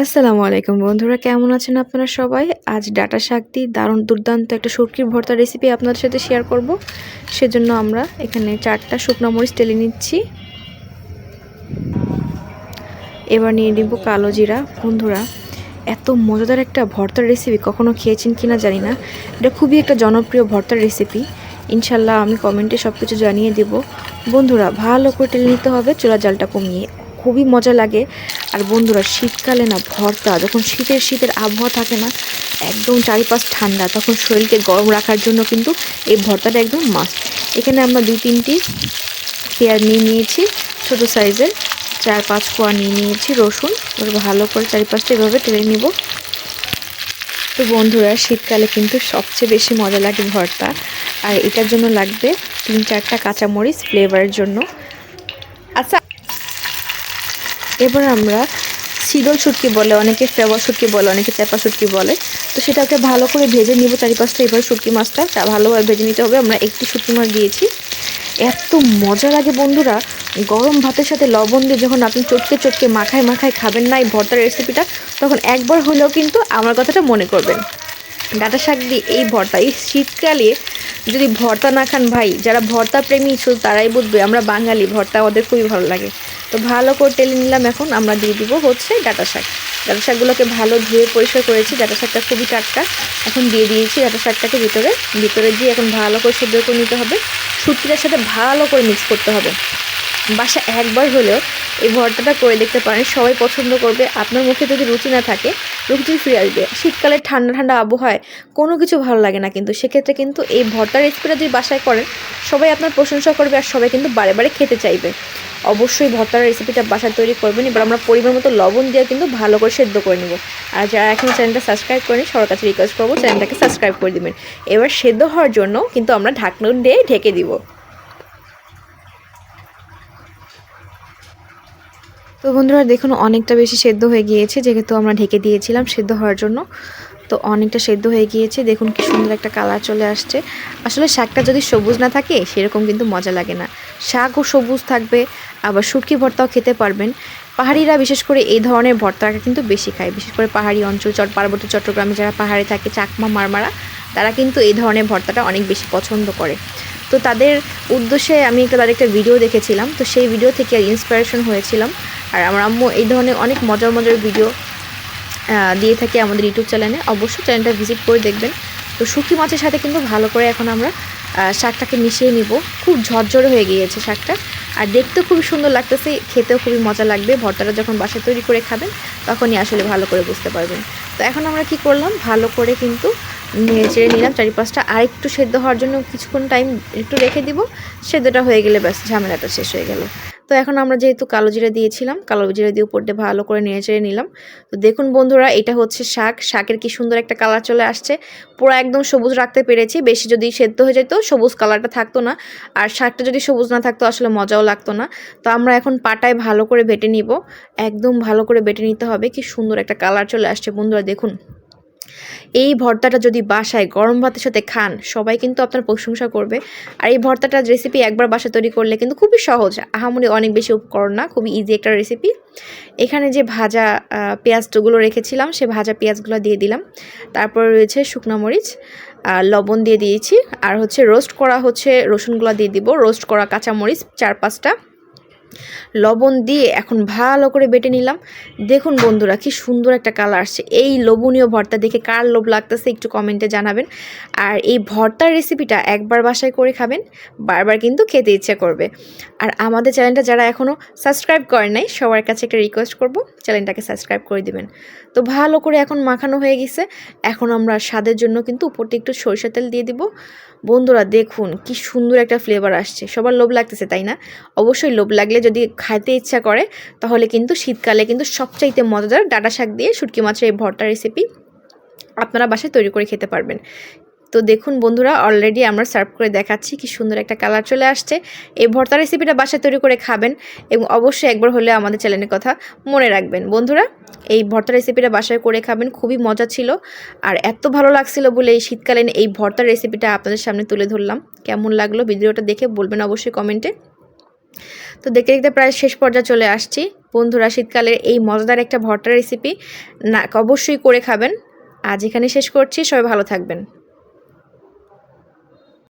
আসসালামু আলাইকুম বন্ধুরা, কেমন আছেন আপনারা সবাই? আজ ডাটা শাক দিয়ে দারুণ দুর্দান্ত একটা শুটকির ভর্তা রেসিপি আপনাদের সাথে শেয়ার করব। সেজন্য আমরা এখানে চারটা শুকনো মরিচ তেলে নিচ্ছি। এবার নিয়ে নিব কালো জিরা। বন্ধুরা, এত মজাদার একটা ভর্তার রেসিপি কখনো খেয়েছেন কিনা জানি না। এটা খুবই একটা জনপ্রিয় ভর্তার রেসিপি ইনশাল্লাহ আমি কমেন্টে সব কিছু জানিয়ে দেব। বন্ধুরা, ভালো করে টেলে নিতে হবে চুলা জালটা কমিয়ে। খুবই মজা লাগে। আর বন্ধুরা, শীতকালে না ভর্তা যখন শীতের শীতের আবহাওয়া থাকে না, একদম চারিপাশ ঠান্ডা, তখন শরীরকে গরম রাখার জন্য কিন্তু এই ভর্তাটা একদম মাস্ট এখানে আমরা দুই তিনটি পেঁয়াজ নিয়ে নিয়েছি, ছোটো সাইজের। চার পাঁচ কোয়া নিয়ে নিয়েছি রসুন। ভালো করে চারিপাশটা এভাবে টেনে নিব। তো বন্ধুরা, শীতকালে কিন্তু সবচেয়ে বেশি মজা লাগে ভর্তা। আর এটার জন্য লাগবে তিন চারটা কাঁচামরিচ ফ্লেভারের জন্য। এবার আমরা শীতল শুটকি বলে, অনেকে ফ্লেভার শুটকি বলে, অনেকে চেপা শুটকি বলে, তো সেটাকে ভালো করে ভেজে নিব চারিপাশটা। এবার শুটকি মাছটা তা ভালোভাবে ভেজে নিতে হবে। আমরা একটু শুটকি মাছ দিয়েছি। এত মজা লাগে বন্ধুরা, গরম ভাতের সাথে লবণ দিয়ে যখন আপনি চটকে চটকে মাখায় মাখায় খাবেন না এই ভর্তার রেসিপিটা তখন একবার হলেও কিন্তু আমার কথাটা মনে করবেন। ডাটা শাক দিয়ে এই ভর্তা, এই শীতকালে যদি ভর্তা না খান ভাই, যারা ভর্তা প্রেমী শুধু তারাই বুঝবে, আমরা বাঙালি, ভর্তা আমাদের খুবই ভালো লাগে। তো ভালো করে টেলে নিলাম এখন, আমরা দিয়ে দিব হচ্ছে ডাটা শাক। ডাটা শাকগুলোকে ভালো ধুয়ে পরিষ্কার করেছি, ডাটা শাকটা খুবই টাটকা। এখন দিয়ে দিয়েছি ডাটা শাকটাকে ভিতরে। ভিতরে দিয়ে এখন ভালো করে সেদ্ধ করে নিতে হবে। সুতিটার সাথে ভালো করে মিক্স করতে হবে। বাসা একবার হলেও এই ভর্তাটা করে দেখতে পারেন, সবাই পছন্দ করবে। আপনার মুখে যদি রুচি না থাকে রুচি ফিরে আসবে। শীতকালে ঠান্ডা ঠান্ডা আবহাওয়ায় কোনো কিছু ভালো লাগে না কিন্তু। সেক্ষেত্রে কিন্তু এই ভর্তার রেসিপিটা যদি বাসায় করেন, সবাই আপনার প্রশংসা করবে আর সবাই কিন্তু বারে খেতে চাইবে। অবশ্যই ভর্তার রেসিপিটা বাসায় তৈরি করবেন এবার আমরা পরিমাণ মতো লবণ দিয়ে কিন্তু ভালো করে সেদ্ধ করে নেব। আর যারা এখন চ্যানেলটা সাবস্ক্রাইব করেনি, সবার কাছে রিকোয়েস্ট করব চ্যানেলটাকে সাবস্ক্রাইব করে দেবেন। এবার সেদ্ধ হওয়ার জন্য কিন্তু আমরা ঢাকনা দিয়ে ঢেকে দিব। তো বন্ধুরা, দেখুন, অনেকটা বেশি সেদ্ধ হয়ে গিয়েছে, যেহেতু আমরা ঢেকে দিয়েছিলাম সেদ্ধ হওয়ার জন্য। তো অনেকটা সেদ্ধ হয়ে গিয়েছে। দেখুন কি সুন্দর একটা কালার চলে আসছে। আসলে শাকটা যদি সবুজ না থাকে, সেরকম কিন্তু মজা লাগে না। শাকও সবুজ থাকবে, আবার শুটকি ভর্তাও খেতে পারবেন। পাহাড়িরা বিশেষ করে এই ধরনের ভর্তাটা কিন্তু বেশি খায়। বিশেষ করে পাহাড়ি অঞ্চল, চট পার্বত্য চট্টগ্রামে যারা পাহাড়ে থাকে, চাকমা, মারমারা, তারা কিন্তু এই ধরনের ভর্তাটা অনেক বেশি পছন্দ করে। তো তাদের উদ্দেশ্যে আমি একটা তাদের একটা ভিডিও দেখেছিলাম। তো সেই ভিডিও থেকে ইন্সপিরেশন হয়েছিলাম। আর আমার আম্মু এই ধরনের অনেক মজার মজার ভিডিও দিয়ে থাকি আমাদের ইউটিউব চ্যানেলে। অবশ্যই চ্যানেলটা ভিজিট করে দেখবেন। তো শুকি মাছের সাথে কিন্তু ভালো করে এখন আমরা শাকটাকে মিশিয়ে নিব। খুব ঝরঝরে হয়ে গিয়েছে শাকটা। আর দেখতেও খুবই সুন্দর লাগতেছে, খেতেও খুবই মজা লাগবে। ভর্তাটা যখন বাসায় তৈরি করে খাবেন, তখনই আসলে ভালো করে বুঝতে পারবেন। তো এখন আমরা কি করলাম? ভালো করে কিন্তু চেড়ে নিলাম। চারিপাশটা আর একটু সেদ্ধ হওয়ার জন্য কিছুক্ষণ টাইম একটু রেখে দিব। সেদ্ধটা হয়ে গেলে ব্যাস, ঝামেলাটা শেষ হয়ে গেল। তো এখন আমরা যেহেতু কালো জিরা দিয়েছিলাম, কালো জিরা দিয়ে উপর দিয়ে ভালো করে নেড়ে চেড়ে নিলাম। তো দেখুন বন্ধুরা, এটা হচ্ছে শাক। শাকের কি সুন্দর একটা কালার চলে আসছে। পুরো একদম সবুজ রাখতে পেরেছি। বেশি যদি সেদ্ধ হয়ে যেত, সবুজ কালারটা থাকতো না। আর শাকটা যদি সবুজ না থাকতো, আসলে মজাও লাগতো না। তো আমরা এখন পাটায় ভালো করে বেটে নিব। একদম ভালো করে বেটে নিতে হবে। কি সুন্দর একটা কালার চলে আসছে বন্ধুরা, দেখুন। এই ভর্তাটা যদি বাসায় গরম ভাতের সাথে খান, সবাই কিন্তু আপনার প্রশংসা করবে। আর এই ভর্তাটার রেসিপি একবার বাসায় তৈরি করলে কিন্তু খুবই সহজ। আহামরি অনেক বেশি উপকরণ না, খুবই ইজি একটা রেসিপি এখানে যে ভাজা পেঁয়াজগুলো রেখেছিলাম, সে ভাজা পেঁয়াজগুলো দিয়ে দিলাম। তারপর রয়েছে শুকনো মরিচ লবণ দিয়ে দিয়েছি। আর হচ্ছে রোস্ট করা হচ্ছে রসুনগুলো দিয়ে দিব। রোস্ট করা কাঁচামরিচ চার পাঁচটা। লবণ দিয়ে এখন ভালো করে বেটে নিলাম। দেখুন বন্ধুরা, কি সুন্দর একটা কালার আসছে। এই লোভনীয় ভর্তা দেখে কার লোভ লাগতেছে একটু কমেন্টে জানাবেন। আর এই ভর্তার রেসিপিটা একবার বাসায় করে খাবেন, বারবার কিন্তু খেতে ইচ্ছে করবে। আর আমাদের চ্যানেলটা যারা এখনও সাবস্ক্রাইব করেন নাই, সবার কাছে একটা রিকোয়েস্ট করব চ্যানেলটাকে সাবস্ক্রাইব করে দিবেন। তো ভালো করে এখন মাখানো হয়ে গেছে। এখন আমরা স্বাদের জন্য কিন্তু উপরটি একটু সরিষা তেল দিয়ে দিব। বন্ধুরা দেখুন, কি সুন্দর একটা ফ্লেভার আসছে। সবার লোভ লাগতেছে, তাই না? অবশ্যই লোভ লাগলে যদি খাইতে ইচ্ছা করে, তাহলে কিন্তু শীতকালে কিন্তু সবচাইতে মজাদার ডাটা শাক দিয়ে শুটকি মাছের এই ভর্তা রেসিপি আপনারা বাসায় তৈরি করে খেতে পারবেন। তো দেখুন বন্ধুরা অলরেডি আমরা সার্ভ করে দেখাচ্ছি কি সুন্দর একটা কালার চলে আসছে। এই ভর্তা রেসিপিটা বাসায় তৈরি করে খাবেন এবং অবশ্যই একবার হলে আমাদের চ্যানেলের কথা মনে রাখবেন। বন্ধুরা, এই ভর্তা রেসিপিটা বাসায় করে খাবেন, খুবই মজা ছিল। আর এত ভালো লাগছিল বলে এই শীতকালীন এই ভর্তার রেসিপিটা আপনাদের সামনে তুলে ধরলাম। কেমন লাগল ভিডিওটা দেখে বলবেন অবশ্যই কমেন্টে তো দেখতে দেখতে প্রায় শেষ পর্যায়ে চলে আসছি। বন্ধুরা, শীতকালের এই মজাদার একটা ভর্তা রেসিপি না, অবশ্যই করে খাবেন। আজ এখানে শেষ করছি, সবাই ভালো থাকবেন।